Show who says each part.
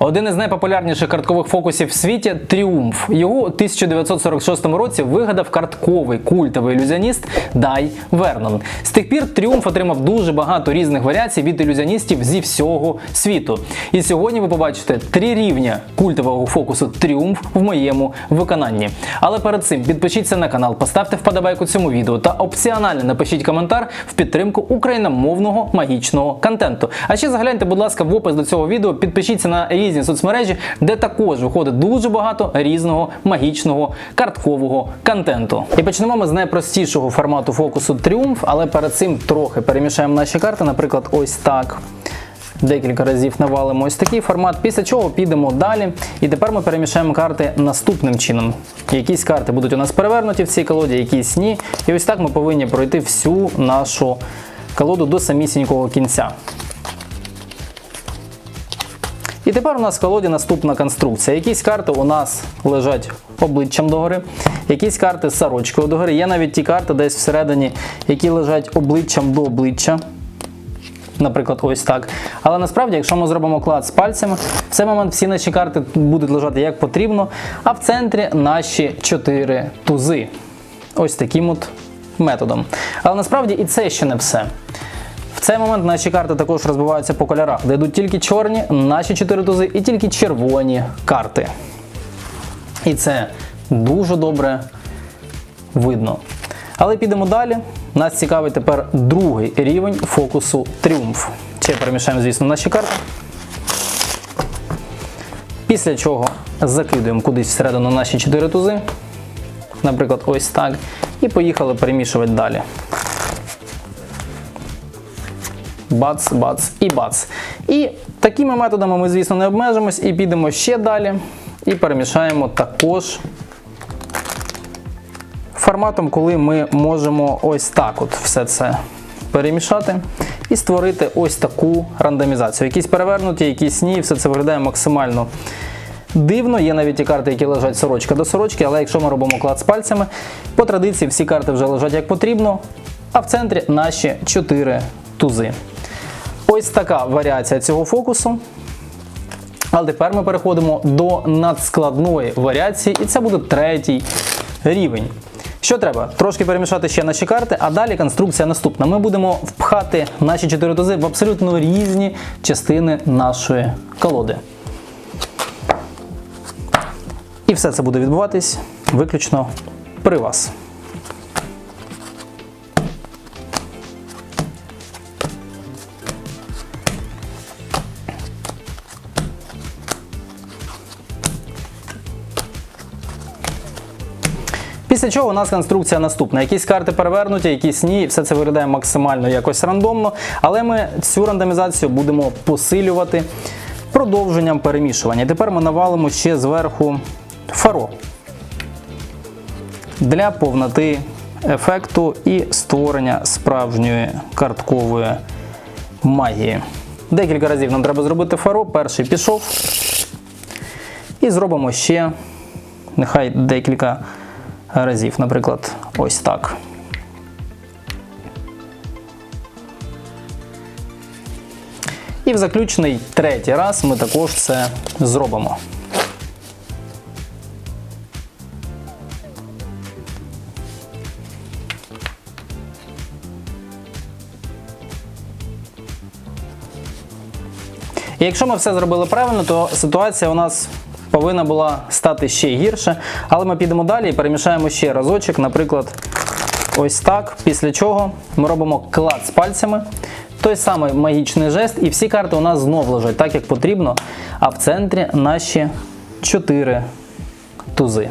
Speaker 1: Один із найпопулярніших карткових фокусів в світі Тріумф. Його у 1946 році вигадав картковий культовий ілюзіоніст Дай Вернон. З тих пір Тріумф отримав дуже багато різних варіацій від ілюзіоністів зі всього світу. І сьогодні ви побачите три рівня культового фокусу Тріумф в моєму виконанні. Але перед цим підпишіться на канал, поставте вподобайку цьому відео та опціонально напишіть коментар в підтримку україномовного магічного контенту. А ще загляньте, будь ласка, в опис до цього відео, підпишіться на різні соцмережі, де також виходить дуже багато різного магічного карткового контенту. І почнемо ми з найпростішого формату фокусу Тріумф, але перед цим трохи перемішаємо наші карти, наприклад, ось так. Декілька разів навалимо ось такий формат, після чого підемо далі. І тепер ми перемішаємо карти наступним чином. Якісь карти будуть у нас перевернуті в цій колоді, якісь ні. І ось так ми повинні пройти всю нашу колоду до самісінького кінця. Тепер у нас в колоді наступна конструкція. Якісь карти у нас лежать обличчям догори, якісь карти з сорочкою догори. Є навіть ті карти десь всередині, які лежать обличчям до обличчя. Наприклад, ось так. Але насправді, якщо ми зробимо клад з пальцями, в цей момент всі наші карти будуть лежати як потрібно, а в центрі наші чотири тузи. Ось таким от методом. Але насправді і це ще не все. В цей момент наші карти також розбиваються по кольорах, де йдуть тільки чорні, наші чотири тузи і тільки червоні карти. І це дуже добре видно. Але підемо далі. Нас цікавить тепер другий рівень фокусу тріумф. Ще перемішаємо, звісно, наші карти. Після чого закидуємо кудись всередину наші чотири тузи. Наприклад, ось так. І поїхали перемішувати далі. Бац, бац і бац. І такими методами ми, звісно, не обмежимось і підемо ще далі. І перемішаємо також форматом, коли ми можемо ось так от все це перемішати і створити ось таку рандомізацію. Якісь перевернуті, якісь ні, все це виглядає максимально дивно. Є навіть ті карти, які лежать сорочка до сорочки, але якщо ми робимо клад з пальцями, по традиції всі карти вже лежать як потрібно, а в центрі наші 4 тузи. Ось така варіація цього фокусу. Але тепер ми переходимо до надскладної варіації, і це буде третій рівень. Що треба? Трошки перемішати ще наші карти, а далі конструкція наступна. Ми будемо впхати наші чотири тузи в абсолютно різні частини нашої колоди. І все це буде відбуватись виключно при вас. Після чого у нас конструкція наступна. Якісь карти перевернуті, якісь ні, все це виглядає максимально якось рандомно, але ми цю рандомізацію будемо посилювати продовженням перемішування. Тепер ми навалимо ще зверху фаро для повноти ефекту і створення справжньої карткової магії. Декілька разів нам треба зробити фаро. Перший пішов. І зробимо ще нехай декілька разів, наприклад, ось так. І в заключний третій раз ми також це зробимо. І якщо ми все зробили правильно, то ситуація у нас повинна була стати ще гірше. Але ми підемо далі і перемішаємо ще разочок, наприклад, ось так. Після чого ми робимо клад з пальцями. Той самий магічний жест, і всі карти у нас знов лежать так, як потрібно. А в центрі наші 4 тузи.